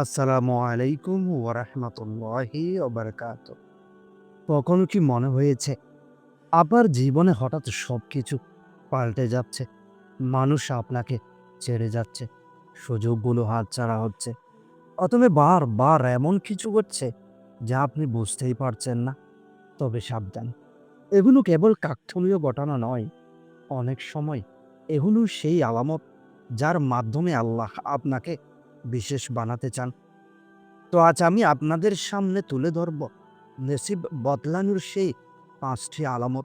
আসসালামু আলাইকুম ওরহমতুল্লাহি ওবরকাত কখনো কি মনে হয়েছে আপনার জীবনে হঠাৎ সব কিছু পাল্টে যাচ্ছে, মানুষ আপনাকে ছেড়ে যাচ্ছে, সুযোগগুলো হাতছাড়া হচ্ছে, অথবা বারবার এমন কিছু হচ্ছে যা আপনি বুঝতেই পারছেন না, তবে সাবধান। এগুলো কেবল কাকথলীয় ঘটনা নয়, অনেক সময় এগুলো সেই আলামত যার মাধ্যমে আল্লাহ আপনাকে বিশেষ বানাতে চান। তো আজ আমি আপনাদের সামনে তুলে ধরব নসিব বদলানোর সেই পাঁচটি আলামত।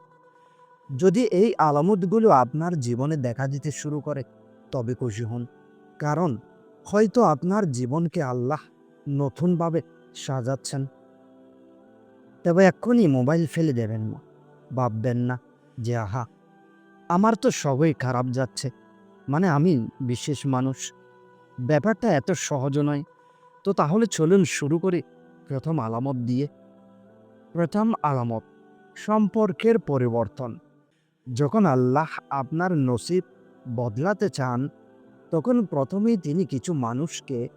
যদি এই আলামতগুলো আপনার জীবনে দেখা দিতে শুরু করে, তবে খুশি হন। কারণ হয়তো আপনার জীবনকে আল্লাহ নতুনভাবে সাজাচ্ছেন। তবে এক্ষুনি মোবাইল ফেলে দেবেন না। ভাববেন না যে, আহা, আমার তো সবই খারাপ যাচ্ছে। মানে আমি বিশেষ মানুষ। ব্যাপারটা এত সহজ নয়। তো তাহলে চলুন শুরু করি প্রথম আলামত দিয়ে। প্রথম আলামত, সম্পর্কের পরিবর্তন। যখন আল্লাহ আপনার নসিব বদলাতে চান, তখন প্রথমেই তিনি কিছু মানুষকে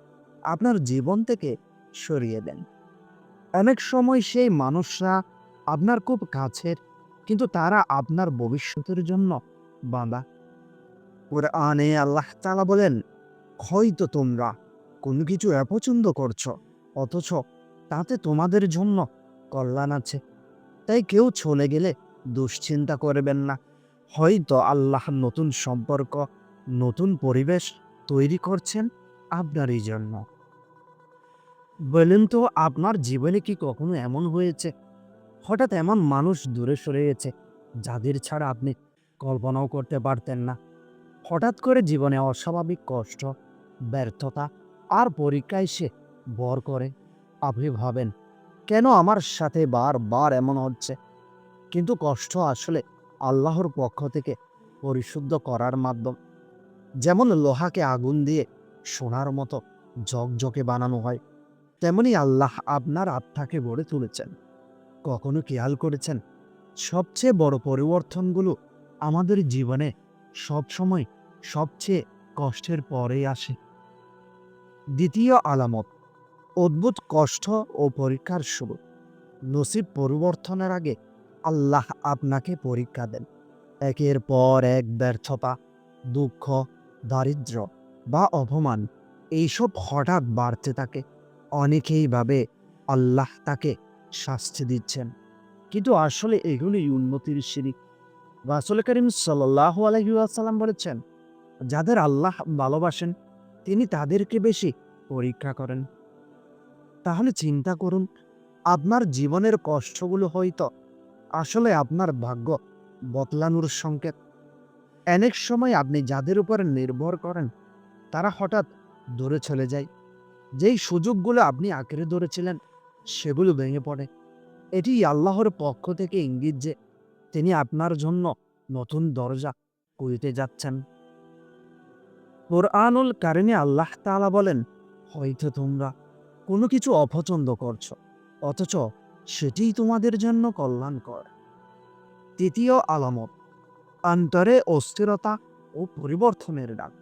আপনার জীবন থেকে সরিয়ে দেন। অনেক সময় সেই মানুষরা আপনার খুব কাছের, কিন্তু তারা আপনার ভবিষ্যতের জন্য বাঁধা। আনে আল্লাহ তালা বলেন হয়তো তোমরা। কোনো কিছু অপছন্দ করছ, অথচ তাতে তোমাদের জন্য কল্যাণ আছে। তাই কেউ চলে গেলে দুশ্চিন্তা করবেন না। হয়তো আল্লাহ নতুন সম্পর্ক, নতুন পরিবেশ তৈরি করছেন আপনারই জন্য। বলেন তো, আপনার জীবনে কি কখনো এমন হয়েছে? হঠাৎ এমন মানুষ দূরে সরে গেছে, যাদের ছাড়া আপনি কল্পনাও করতে পারতেন না। হঠাৎ করে জীবনে অস্বাভাবিক কষ্ট ব্যর্থতা আর পরীক্ষায় সে বর করে। আপনি ভাবেন, কেন আমার সাথে বারবার এমন হচ্ছে? কিন্তু কষ্ট আসলে আল্লাহর পক্ষ থেকে পরিশুদ্ধ করার মাধ্যম। যেমন লোহাকে আগুন দিয়ে সোনার মতো জকজকে বানানো হয়, তেমনি আল্লাহ আপনার আত্মাকে গড়ে তুলেছেন। কখনো খেয়াল করেছেন? সবচেয়ে বড় পরিবর্তনগুলো আমাদের জীবনে সবসময় সবচেয়ে কষ্টের পরেই আসে। দ্বিতীয় আলামত, অদ্ভুত কষ্ট ও পরীক্ষার শুরু। নসিব পরিবর্তনের আগে আল্লাহ আপনাকে পরীক্ষা দেন। একের পর এক ব্যর্থতা, দুঃখ, দারিদ্র বা অপমান, এইসব হঠাৎ বাড়তে থাকে। অনেকেই ভাবে আল্লাহ তাকে শাস্তি দিচ্ছেন। কিন্তু আসলে এগুলি উন্নতির সিঁড়ি। রাসুল করিম সাল্লাহ আলহিউসাল্লাম বলেছেন, যাদের আল্লাহ ভালোবাসেন তিনি তাদেরকে বেশি পরীক্ষা করেন। তাহলে চিন্তা করুন, আপনার জীবনের কষ্টগুলো হয়তো আসলে আপনার ভাগ্য বদলানোর সংকেত। অনেক সময় আপনি যাদের উপর নির্ভর করেন, তারা হঠাৎ দূরে চলে যায়। যেই সুযোগগুলো আপনি আঁকড়ে ধরেছিলেন, সেগুলো ভেঙে পড়ে। এটি আল্লাহর পক্ষ থেকে ইঙ্গিত যে, তিনি আপনার জন্য নতুন দরজা খুলতে যাচ্ছেন। কোরআনুল কারণে আল্লাহ তাআলা বলেন, হয়তো তোমরা কোনো কিছু অপছন্দ করছ, অথচ সেটিই তোমাদের জন্য কল্যাণকর। তৃতীয় আলামত, অন্তরে অস্থিরতা ও পরিবর্তনের ডাক।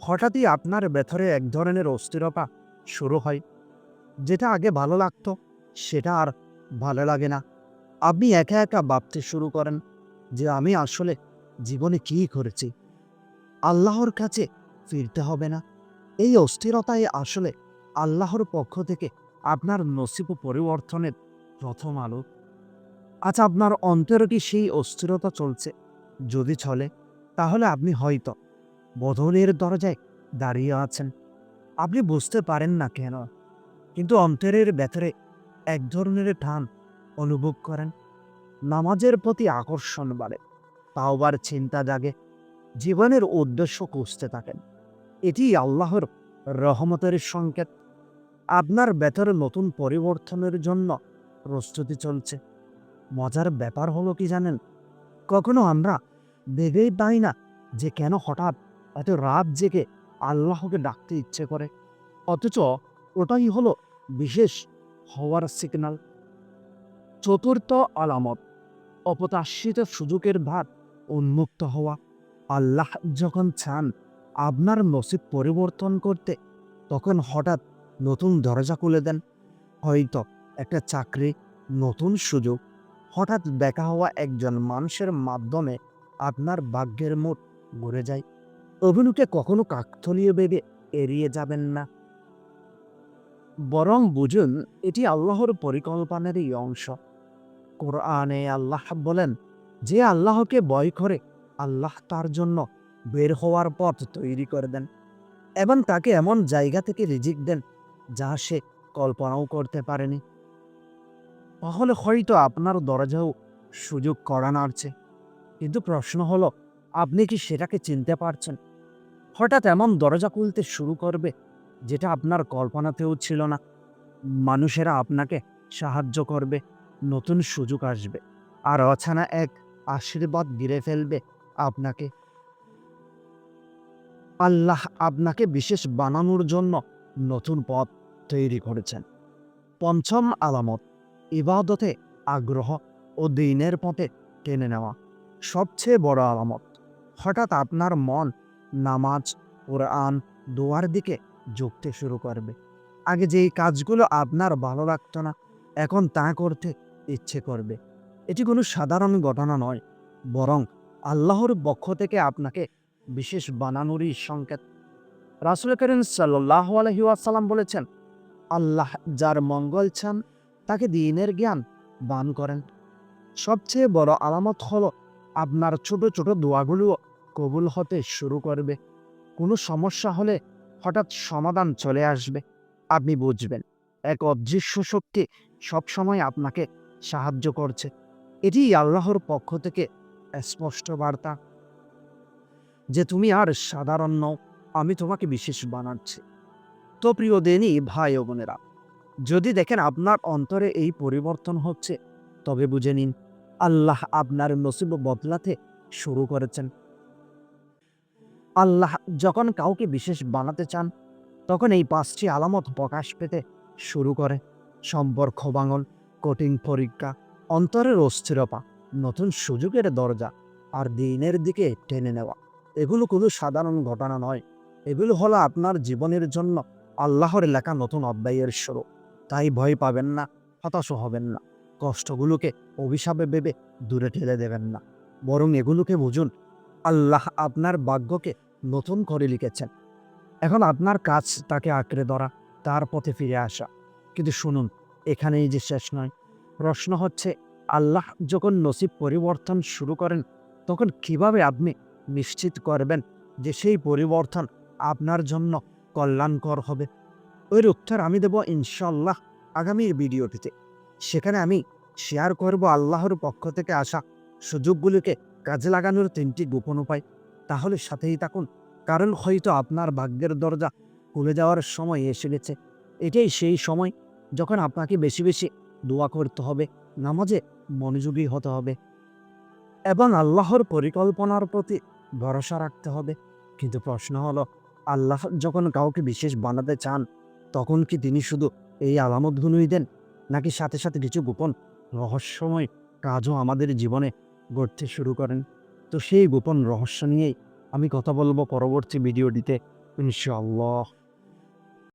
হঠাৎই আপনার ভেতরে এক ধরনের অস্থিরতা শুরু হয়। যেটা আগে ভালো লাগতো, সেটা আর ভালো লাগে না। আপনি একা একা ভাবতে শুরু করেন যে, আমি আসলে জীবনে কী করেছি? আল্লাহর কাছে ফিরতে হবে না। এই অস্থিরতায় আসলে আল্লাহর পক্ষ থেকে আপনার নসিব পরিবর্তনের প্রথম আলো। আচ্ছা আপনার অন্তরে কি সেই অস্থিরতা চলছে? যদি চলে, তাহলে আপনি হয়তো বদলের দরজায় দাঁড়িয়ে আছেন। আপনি বুঝতে পারেন না কেন, কিন্তু অন্তরের ভেতরে এক ধরনের টান অনুভব করেন। নামাজের প্রতি আকর্ষণ বাড়ে, তাওবার চিন্তা জাগে, জীবনের উদ্দেশ্য খুঁজতে থাকেন। এটি আল্লাহর রহমতের সংকেত। আপনার ভেতরে নতুন পরিবর্তনের জন্য প্রস্তুতি চলছে। মজার ব্যাপার হলো কি জানেন? কখনো আমরা ভেবেই পাই না যে কেন হঠাৎ এত রাত জেগে আল্লাহকে ডাকতে ইচ্ছে করে। অথচ ওটাই হলো বিশেষ হওয়ার সিগনাল। চতুর্থ আলামত অপতাশ্রিত সুযোগের ভাত উন্মুক্ত হওয়া। আল্লাহ যখন চান আপনার নসিব পরিবর্তন করতে তখন হঠাৎ নতুন দরজা খুলে দেন। হয়তো একটা চাকরি, নতুন সুযোগ, হঠাৎ দেখা হওয়া একজন মানুষের মাধ্যমে আপনার ভাগ্যের মোট ঘুরে যায়। অভিনুকে কখনো কাকথলীয় ভেবে এড়িয়ে যাবেন না। বরং বুঝুন, এটি আল্লাহর পরিকল্পনারই অংশ। কোরআনে আল্লাহ বলেন, যে আল্লাহকে ভয় করে, আল্লাহ তার জন্য বের হওয়ার পথ তৈরি করে দেন এবং তাকে এমন জায়গা থেকে রিজিক দেন যা সে কল্পনাও করতে পারেনি। তাহলে হয়তো আপনার দরজাও সুযোগ করা নাড়ছে কিন্তু প্রশ্ন হলো, আপনি কি সেটাকে চিনতে পারছেন? হঠাৎ এমন দরজা খুলতে শুরু করবে যেটা আপনার কল্পনাতেও ছিল না। মানুষেরা আপনাকে সাহায্য করবে, নতুন সুযোগ আসবে, আর অছানা এক আশীর্বাদ গিরে ফেলবে আপনাকে। আল্লাহ আপনাকে বিশেষ বানানোর জন্য নতুন পথ তৈরি করেছেন। পঞ্চম আলামত, ইবাদতে আগ্রহ ও দিনের পথে টেনে নেওয়া। সবচেয়ে বড় আলামত, হঠাৎ আপনার মন নামাজ, কোরআন, দোয়ার দিকে ঝুঁকতে শুরু করবে। আগে যেই কাজগুলো আপনার ভালো লাগতো না, এখন তা করতে ইচ্ছে করবে। এটি কোনো সাধারণ ঘটনা নয়, বরং আল্লাহর পক্ষ থেকে আপনাকে বিশেষ বানানোরই সংকেত। রাসুল করিম সাল্লাহ আলহিউসালাম বলেছেন, আল্লাহ যার মঙ্গল চান, তাকে দিনের জ্ঞান বান করেন। সবচেয়ে বড় আলামত হলো আপনার ছোট ছোট দোয়াগুলো কবুল হতে শুরু করবে। কোনো সমস্যা হলে হঠাৎ সমাধান চলে আসবে। আপনি বুঝবেন, এক অদৃশ্য শক্তি সবসময় আপনাকে সাহায্য করছে। এটি আল্লাহর পক্ষ থেকে স্পষ্ট বার্তা। যে তুমি আর সাধারণ নও, আমি তোমাকে বিশেষ বানাচ্ছি। তো প্রিয় দেনই ভাই ও বোনেরা, যদি দেখেন আপনার অন্তরে এই পরিবর্তন হচ্ছে, তবে বুঝে নিন, আল্লাহ আপনার নসিব বদলাতে শুরু করেছেন। আল্লাহ যখন কাউকে বিশেষ বানাতে চান, তখন এই পাঁচটি আলামত প্রকাশ পেতে শুরু করে। সম্পর্ক বাঙল কঠিন পরীক্ষা, অন্তরের অস্থিরতা, নতুন সুযোগের দরজা, আর দিনের দিকে টেনে নেওয়া। এগুলো কোনো সাধারণ ঘটনা নয়। এগুলো হলো আপনার জীবনের জন্য আল্লাহর লেখা নতুন অধ্যায়ের শুরু। তাই ভয় পাবেন না হতাশ হবেন না। কষ্টগুলোকে অভিশাপে ভেবে দূরে ঠেলে দেবেন না। বরং এগুলোকে বুঝুন, আল্লাহ আপনার ভাগ্যকে নতুন করে লিখেছেন। এখন আপনার কাজ তাকে আঁকড়ে ধরা, তার পথে ফিরে আসা। কিন্তু শুনুন, এখানেই যে শেষ নয়। প্রশ্ন হচ্ছে, আল্লাহ যখন নসিব পরিবর্তন শুরু করেন, তখন কীভাবে আপনি নিশ্চিত করবেন যে সেই পরিবর্তন আপনার জন্য কল্যাণকর হবে। ওই উত্তর আমি দেব ইনশাল্লাহ আগামীর ভিডিওটিতে। সেখানে আমি শেয়ার করব আল্লাহর পক্ষ থেকে আসা সুযোগগুলিকে কাজে লাগানোর তিনটি গোপন উপায়। তাহলে সাথেই থাকুন, কারণ হয়তো আপনার ভাগ্যের দরজা খুলে যাওয়ার সময় এসে গেছে। এটাই সেই সময় যখন আপনাকে বেশি বেশি দোয়া করতে হবে, নামাজে মনোযোগী হতে হবে। এবং আল্লাহর পরিকল্পনার প্রতি ভরসা রাখতে হবে। কিন্তু প্রশ্ন হলো, আল্লাহ যখন কাউকে বিশেষ বানাতে চান, তখন কি তিনি শুধু এই আলামতগুলোই দেন, নাকি সাথে সাথে কিছু গোপন রহস্যময় কাজও আমাদের জীবনে গড়তে শুরু করেন? তো সেই গোপন রহস্য নিয়েই আমি কথা বলব পরবর্তী ভিডিওটিতে, ইনশাআল্লাহ।